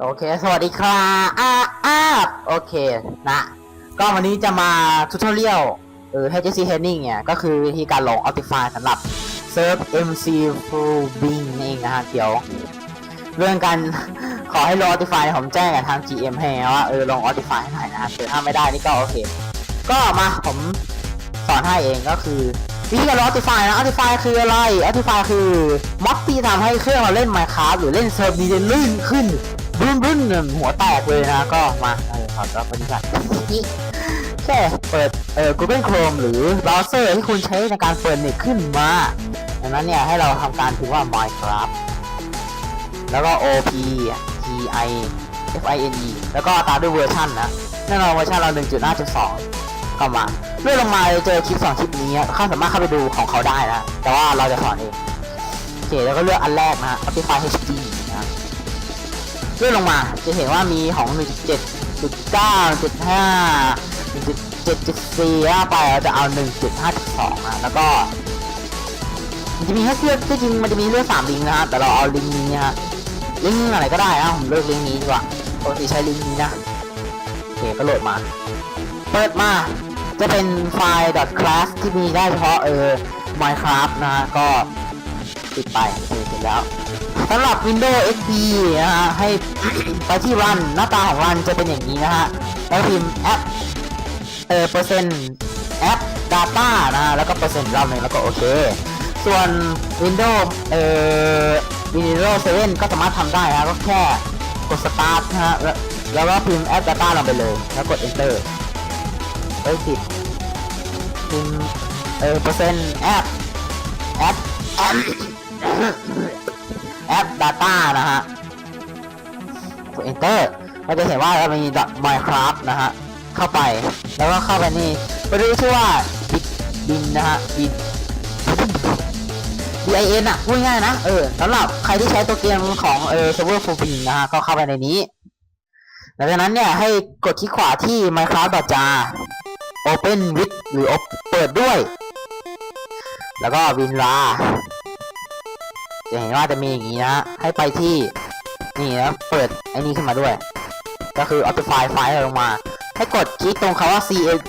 โอเค สวัสดีครับอ้าอ้าโอเค นะ ก็วันนี้จะมาทูทอเรียลเออ HTC Training เนี่ย ก็คือวิธีการลง Optify สำหรับ Serve MC Full Bing นี่เองนะฮะ เดี๋ยว เรื่องการ ขอให้ลง Optify ผมแจ้งกับทาง GM ให้ว่า เออ ลง Optify ให้หน่อยนะฮะถ้าไม่ได้นี่ก็โอเค ก็มาผมสอนให้เองก็คือวิธีการลง Optify นะ Optify คืออะไร Optify คือม็อดที่ทำให้เครื่องเราเล่น Minecraft หรือเล่นเซิร์ฟนี้จะลื่นขึ้น บึ้นบึ้นหัวแตกเลยนะก็มาเออขอรับวันนี้กันแค่เปิดเอ่อ Google Chrome หรือเบราว์เซอร์ที่คุณใช้ในการเปิดเน็ตขึ้นมาดังนั้นเนี่ยให้เราทำการพิมพ์ว่า Minecraft แล้วก็ OP T I F I N E แล้วก็ตามด้วยเวอร์ชันนะแน่นอนเวอร์ชันเรา 1.5.2 ก็มาเลื่อนลงมาจะเจอคลิปสองคลิปนี้เข้าสามารถเข้าไปดูของเขาได้นะ แต่ว่าเราจะสอนเองโอเคแล้วก็เลือกอันแรกนะ Optify HD นะ เลื่อนลงมาจะเห็นว่ามีของ 1.7.9 1.5 1.7.4ไปเราจะเอา 1.5.2นะแล้วก็มันจะมีให้เลือกที่จริงมันจะมีเลือก3ลิงนะฮะแต่เราเอาลิงนี้ฮะลิงอะไรก็ได้นะผมเลือกลิงนี้ดีกว่าปกติใช้ลิงนี้นะโอเคก็โหลดมา เปิดมาจะเป็นไฟล์ .class ที่มีได้เฉพาะเออ Minecraft นะก็ปิดไปเสร็จแล้ว สำหรับ Windows XP นะฮะให้ไปที่ Run หน้าตาของ Run จะเป็นอย่างนี้นะฮะแล้วพิมพ์แอปเออเปอร์เซ็นต์แอป Data นะฮะแล้วก็เปอร์เซ็นต์รอบหนึ่งแล้วก็โอเค ส่วน Windows เอ่อ Windows 7 ก็สามารถทำได้นะก็แค่กด Start นะฮะแล้วแล้วก็พิมพ์แอป Data ลงไปเลย แล้วกด Enter เฮ้ยผิดพิมพ์เออเปอร์เซ็นต์แอปแอปแอป แอป Data นะฮะกด Enter เราจะเห็นว่าเรามี .minecraft นะฮะ เข้าไป แล้วก็เข้าไปนี่ไปดูชื่อว่า bit bin นะฮะ bin bin อะพูดง่ายนะ เออสำหรับใครที่ใช้ตัวเกมของเออ server full bin นะฮะ ก็เข้าไปในนี้ หลังจากนั้นเนี่ย ให้กดที่ขวาที่ minecraft jar open with หรือ op- เปิดด้วย แล้วก็ winra จะเห็นว่าจะมีอย่างนี้นะ ให้ไปที่นี่นะเปิดไอ้นี้ขึ้นมาด้วย ก็คือ Optify ไฟล์ลงมา ให้กดคลิกตรงคำว่า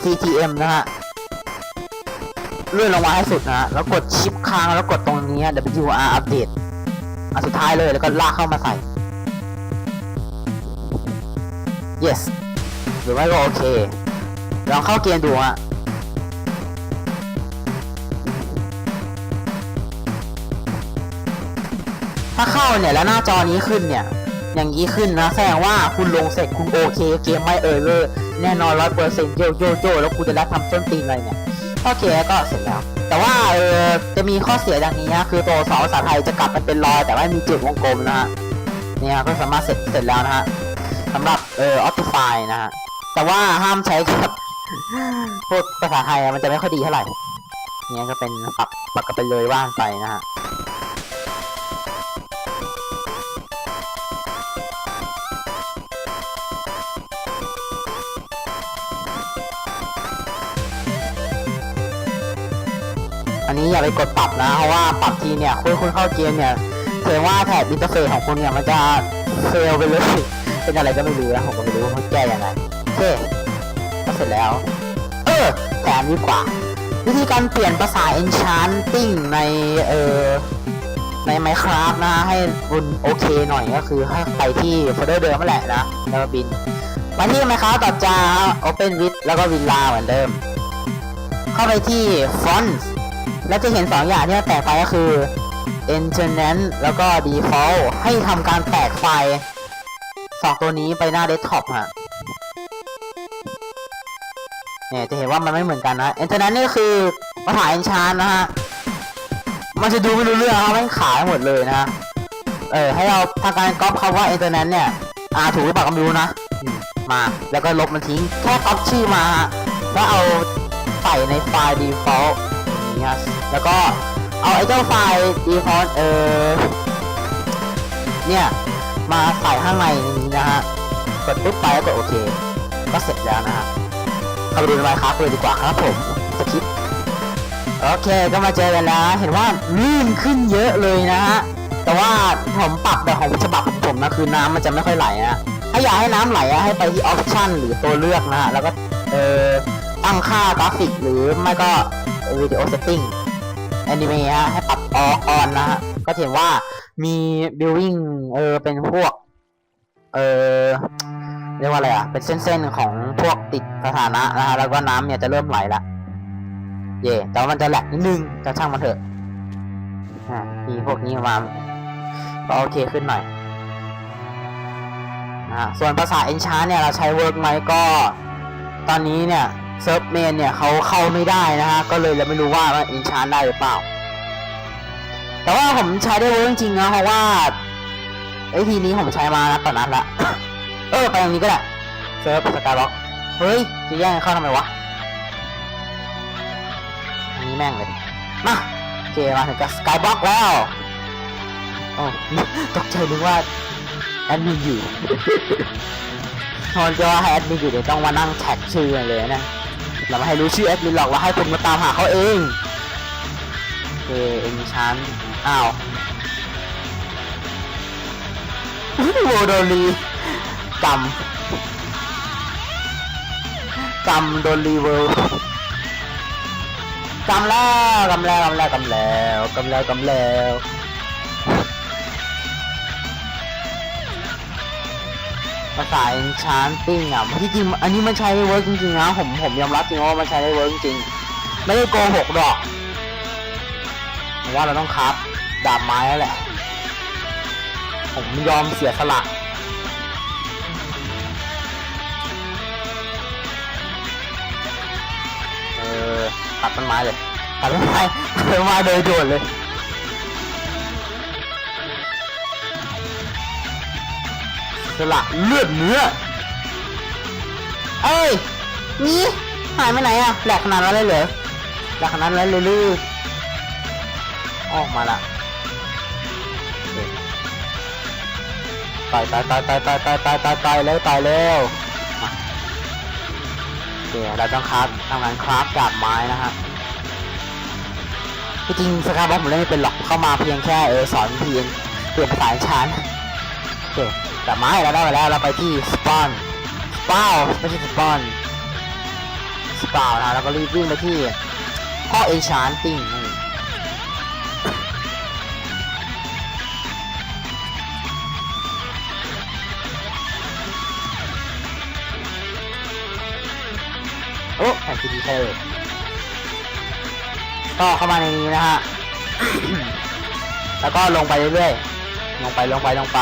CTM นะฮะเลื่อนลงมาให้สุดนะฮะแล้วกดชิปค้างแล้วกดตรงนี้ WR Update อันสุดท้ายเลยแล้วก็ลากเข้ามาใส่ yes หรือไม่ก็โอเคลองเข้าเกมดูฮะ เนี่ยแล้วหน้าจอนี้ขึ้นเนี่ย อย่างนี้ขึ้นนะแสดงว่าคุณลงเสร็จคุณโอเคเกมไม่เออเลยแน่นอนร้อยเปอร์เซ็นต์โยโยโยแล้วคุณจะได้ทำต้นตีนอะไรเนี่ยโอเคก็เสร็จแล้ว แต่ว่าเออจะมีข้อเสียดังนี้นะคือตัวสอนภาษาไทยจะกลับมาเป็นรอยแต่ว่ามีจุดวงกลมนะฮะเนี่ยก็สามารถเสร็จเสร็จแล้วนะฮะสำหรับเออ Optify นะฮะแต่ว่าห้ามใช้กับพวกภาษาไทยมันจะไม่ค่อยดีเท่าไหร่เนี่ยก็เป็นปรับปรับกันไปเลยว่างไปนะฮะ นี้อย่าไปกดปรับนะ เพราะว่าปรับทีเนี่ยคุณคุณเข้าเกมเนี่ยเห็นว่าแถบอินเทอร์เฟซของคุณเนี่ยมันจะเฟลไปเลยเป็นอะไรก็ไม่รู้นะผมก็ไม่รู้ว่าเขาแก้ยังไงโอเคก็เสร็จแล้ว เออแถมดีกว่า วิธีการเปลี่ยนภาษา enchanting ในเออใน Minecraft นะให้คุณโอเคหน่อยก็คือให้ไปที่โฟลเดอร์เดิมนั่นแหละนะแล้วบินมาที่ Minecraft ต่อจา Open with แล้วก็ Villa เหมือนเดิม เข้าไปที่ Fonts แล้วจะเห็นสองอย่างที่แตกไปก็คือ Internet แล้วก็ Default ให้ทำการแตกไฟสองตัวนี้ไปหน้าเดสก์ท็อปฮะเนี่ยจะเห็นว่ามันไม่เหมือนกันนะ Internet นี่คือภาษา Enchant นะฮะ มันจะดูไม่รู้เรื่องเขาไม่ขายหมดเลยนะเออให้เราทำการก๊อปคำว่า Internet เนี่ยอ่าถูกหรือเปล่าก็ไม่รู้นะมา แล้วก็ลบมันทิ้งแค่ก๊อปชื่อมาฮะแล้วเอาใส่ในไฟล์ default เงี้ย แล้วก็เอาไอ้เจ้าไฟล์ default เออ เนี่ย มาใส่ข้างในนี้นะฮะ กดปุ๊บไปแล้วกดโอเค ก็เสร็จแล้วนะฮะเข้าไปดูในไมค์ครับเลยดีกว่าครับผมสคริปโอเคก็มาเจอกันแล้ว เห็นว่าลื่นขึ้นเยอะเลยนะฮะ แต่ว่าผมปรับแบบของฉบับผมนะคือน้ำมันจะไม่ค่อยไหลนะ ถ้าอยากให้น้ำไหลอะให้ไปที่ออปชันหรือตัวเลือกนะฮะ แล้วก็เออ ตั้งค่ากราฟิกหรือไม่ก็วิดีโอเซตติ้งแอนิเมะฮะให้ปรับอออนนะฮะก็เห็นว่ามีบิลลิ่งเออเป็นพวก เออเรียกว่าอะไรอะ เป็นเส้นๆของพวกติดสถานะนะฮะแล้วก็น้ำเนี่ยจะเริ่มไหลละเย่แต่ว่ามันจะแหลกนิดนึงแต่ช่างมันเถอะอะมีพวกนี้มาก็โอเคขึ้นหน่อยนะฮะส่วนภาษา Enchant เนี่ยเราใช้เวิร์กไหมก็ ตอนนี้เนี่ย เซิร์ฟเมนเนี่ยเขาเข้าไม่ได้นะฮะ ก็เลยเราไม่รู้ว่ามัน Enchant ได้หรือเปล่า แต่ว่าผมใช้ได้เวิร์จริงๆนะเพราะว่าไอทีนี้ผมใช้มานะตอนนั้นละ เออไปตรงนี้ก็ได้เซิร์ฟสกายบ็อก เฮ้ย จะแย่งเข้าทำไมวะอันนี้แม่งเลย มาโอเคมาถึงกับสกายบล็อกแล้วโอ้ตกใจนึกว่าแอดมินอยู่ตอนจะว่าให้แอดมินอยู่เดี๋ยวต้องมานั่งแท็กชื่อเลยนะ เราไม่ให้รู้ชื่อแอดมินหรอกเราให้คุณมาตามหาเขาเองโอเคเอ็นชั้นอ้าวโวโดรีกรรมกรรมโดรีเวิร์กรรมแล้วกรรมแล้วกรรมแล้วกรรมแล้วกรรมแล้วกรรมแล้ว ภาษา enchanting อะที่จริงอันนี้มันใช้ได้เวิร์กจริงๆนะผมผมยอมรับจริงว่ามันใช้ได้เวิร์กจริง ไม่ได้โกหกหรอกผมว่าเราต้องคับดาบไม้แล้วแหละ ผมยอมเสียสละเออตัดต้นไม้เลยตัดต้นไม้ตัดต้นไม้โดยด่วนเลย สละเลือดเนื้อ เอ้ยนี่หายไปไหนอะแหลกขนาดนั้นเลยเหรอแหลกขนาดนั้นเลยลือออกมาละตายตายตายตายตายตายตายตายตายแล้วตายแล้วมาโอเคเราต้องคราฟทำงานคราฟดาบไม้นะฮะที่จริงสกายบ็อกผมเล่นไม่เป็นหรอกเข้ามาเพียงแค่เออสอนเพียงเปลี่ยนภาษาชั้นโอเค ดาบไม้เราได้มาแล้วเราไปที่สปอนสปาวไม่ใช่สปอนสปาวนะแล้วก็รีบวิ่งไปที่ห้องเอนชานติ้งโอ้แผ่นซีดีเธอก็เข้ามาในนี้นะฮะ แล้วก็ลงไปเรื่อยๆ ลงไปลงไปลงไป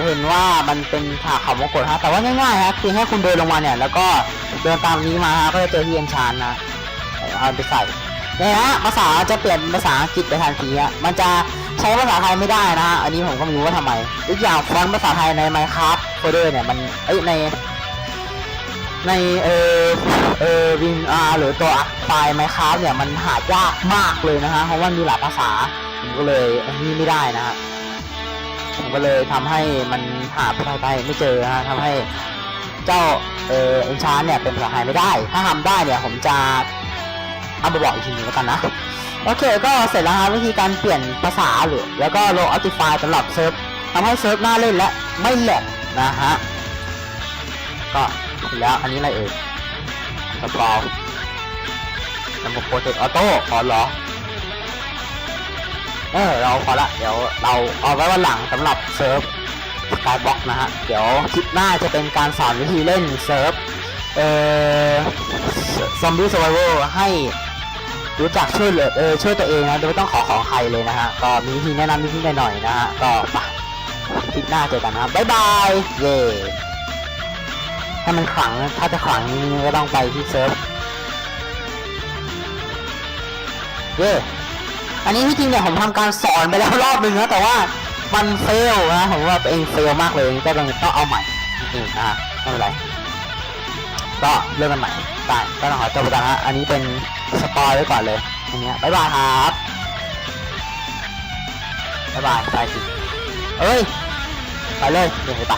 จะเห็นว่ามันเป็นถาเขาวงกตฮะแต่ว่าง่ายๆฮะเพียงแค่คุณเดินลงมาเนี่ย แล้วก็เดินตามนี้มาฮะก็จะเจอที่เอ็นชานนะเอาไปใส่เนี่ยฮะภาษาจะเปลี่ยนเป็นภาษาอังกฤษไปทันทีฮะมันจะใช้ภาษาไทยไม่ได้นะฮะอันนี้ผมก็ไม่รู้ว่าทำไมอีกอย่างฟอนต์ภาษาไทยใน Minecraft Folder เนี่ยมันเอ้ยในในเออเออวินอาหรือตัวไฟล์ไมค้าเนี่ยมันหายากมากเลยนะฮะเพราะว่ามีหลายภาษาผมก็เลยอันนี้ไม่ได้นะฮะ ผมก็เลยทำให้มันหาภาษาไทยไม่เจอนะฮะทำให้เจ้าเออเอนชานเนี่ยเป็นภาษาไทยไม่ได้ ถ้าทำได้เนี่ยผมจะเอามาบอกอีกทีนึงแล้วกันนะโอเคก็เสร็จแล้วฮะวิธีการเปลี่ยนภาษาหรือแล้วก็โลอัลติฟายสำหรับเซิร์ฟทำให้เซิร์ฟหน่าเล่นและไม่แหลกนะฮะก็แล้วอันนี้อะไรเอ่ยสปาวระบบโปรเจกต์ออโต้พอเหรอ เออเราพอละเดี๋ยวเราเอาไว้วันหลังสำหรับเซิร์ฟสกายบ็อกนะฮะเดี๋ยวคลิปหน้าจะเป็นการสอนวิธีเล่นเซิร์ฟเอ่อซอมบี้สไวเวอร์ให้รู้จักช่วยเหลือเออช่วยตัวเองนะโดยไม่ต้องขอของใครเลยนะฮะก็มีวิธีแนะนำนิดๆหน่อยๆนะฮะก็ไปคลิปหน้าเจอกันนะครับบ๊ายบายเย้ให้มันขลังถ้าจะขลังก็ต้องไปที่เซิร์ฟเย้ อันนี้ที่จริงเนี่ยผมทำการสอนไปแล้วรอบหนึ่งนะแต่ว่ามันเฟลนะผมว่าตัวเองเฟลมากเลยก็ต้องต้องเอาใหม่จริงๆนะฮะไม่เป็นไรก็เริ่มกันใหม่ได้ก็ต้องขอจบไปก่อนฮะอันนี้เป็นสปอยไว้ก่อนเลยอันเนี้ยบ๊ายบายครับบ๊ายบายไปสิเอ้ยไปเลยเดี๋ยวไป